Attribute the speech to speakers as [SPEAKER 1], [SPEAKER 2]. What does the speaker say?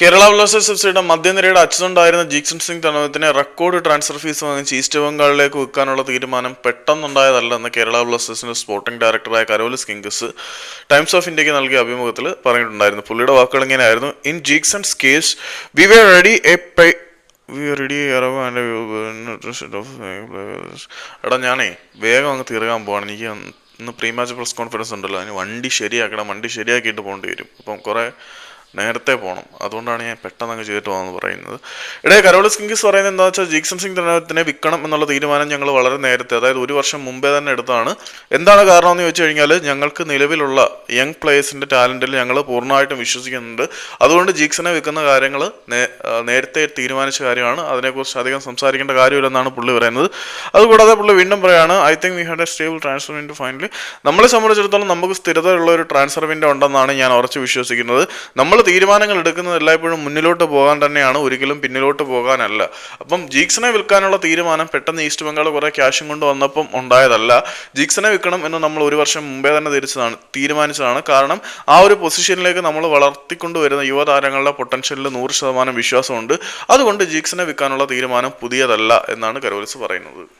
[SPEAKER 1] Kerala Blasters F സിയുടെ മധ്യനിരയുടെ അച്ഛനുണ്ടായിരുന്ന ജീക്സൺ സിംഗ് തണവത്തിനെ റെക്കോർഡ് ട്രാൻസ്ഫർ ഫീസ് വാങ്ങിച്ച് ഈസ്റ്റ് ബംഗാളിലേക്ക് വിൽക്കാനുള്ള തീരുമാനം പെട്ടെന്നുണ്ടായതല്ലെന്ന് കേരള ബ്ലാസ്റ്റേഴ്സിന്റെ സ്പോർട്ടിംഗ് ഡയറക്ടറായ കരോലിസ് കിങ്കസ് ടൈംസ് ഓഫ് ഇന്ത്യയ്ക്ക് നൽകിയ അഭിമുഖത്തിൽ പറഞ്ഞിട്ടുണ്ടായിരുന്നു. പുള്ളിയുടെ വാക്കുകൾ ഇങ്ങനെയായിരുന്നു. In Jeakson's case we were ready a we ready എടാ ഞാനേ വേഗം അങ്ങ് തീർക്കാൻ പോവാണ്. എനിക്ക് ഇന്ന് പ്രീ മാച്ച് പ്രസ് കോൺഫറൻസ് ഉണ്ടല്ലോ. അതിന് വണ്ടി ശരിയാക്കണം. വണ്ടി ശരിയാക്കിയിട്ട് പോകേണ്ടി വരും. അപ്പം കുറേ നേരത്തെ പോകണം അതുകൊണ്ടാണ് ഞാൻ പെട്ടെന്ന് അങ്ങ് ചെയ്തിട്ട് പോകുന്നത് പറയുന്നത്. ഇടയിൽ കരോളിസ് കിങ്സ് പറയുന്നത് എന്താ വെച്ചാൽ ജീക്സൺ സിംഗ് തന്നെ വിൽക്കണം എന്നുള്ള തീരുമാനം ഞങ്ങൾ വളരെ നേരത്തെ അതായത് ഒരു വർഷം മുമ്പേ തന്നെ എടുത്താണ്. എന്താണ് കാരണം എന്ന് ചോദിച്ചു കഴിഞ്ഞാൽ ഞങ്ങൾക്ക് നിലവിലുള്ള യങ് പ്ലേയേഴ്സിന്റെ ടാലന്റിൽ ഞങ്ങൾ പൂർണമായിട്ടും വിശ്വസിക്കുന്നുണ്ട്. അതുകൊണ്ട് ജീക്സനെ വിൽക്കുന്ന കാര്യങ്ങൾ നേരത്തെ തീരുമാനിച്ച കാര്യമാണ്. അതിനെക്കുറിച്ച് അധികം സംസാരിക്കേണ്ട കാര്യമില്ലെന്നാണ് പുള്ളി പറയുന്നത്. അതുകൂടാതെ പുള്ളി വീണ്ടും പറയാണ് I think we had a stable transfer window finally നമ്മളെ സംബന്ധിച്ചിടത്തോളം നമുക്ക് സ്ഥിരതയുള്ള ഒരു ട്രാൻസ്ഫർ വിൻഡോ ഉണ്ടെന്നാണ് ഞാൻ ഉറച്ചു വിശ്വസിക്കുന്നത്. നമ്മൾ തീരുമാനങ്ങൾ എടുക്കുന്നത് എല്ലായ്പ്പോഴും മുന്നിലോട്ട് പോകാൻ തന്നെയാണ് ഒരിക്കലും പിന്നിലോട്ട് പോകാനല്ല. അപ്പം ജീക്സിനെ വിൽക്കാനുള്ള തീരുമാനം പെട്ടെന്ന് ഈസ്റ്റ് ബംഗാൾ കുറേ ക്യാഷും കൊണ്ട് വന്നപ്പം ഉണ്ടായതല്ല. ജീക്സിനെ വിൽക്കണം എന്ന് നമ്മൾ ഒരു വർഷം മുമ്പേ തന്നെ തിരിച്ചതാണ് തീരുമാനിച്ചതാണ്. കാരണം ആ ഒരു പൊസിഷനിലേക്ക് നമ്മൾ വളർത്തിക്കൊണ്ടുവരുന്ന യുവതാരങ്ങളുടെ പൊട്ടൻഷ്യലിൽ നൂറ് ശതമാനം വിശ്വാസമുണ്ട്. അതുകൊണ്ട് ജീക്സിനെ വിൽക്കാനുള്ള തീരുമാനം പുതിയതല്ല എന്നാണ് കരോലിസ് പറയുന്നത്.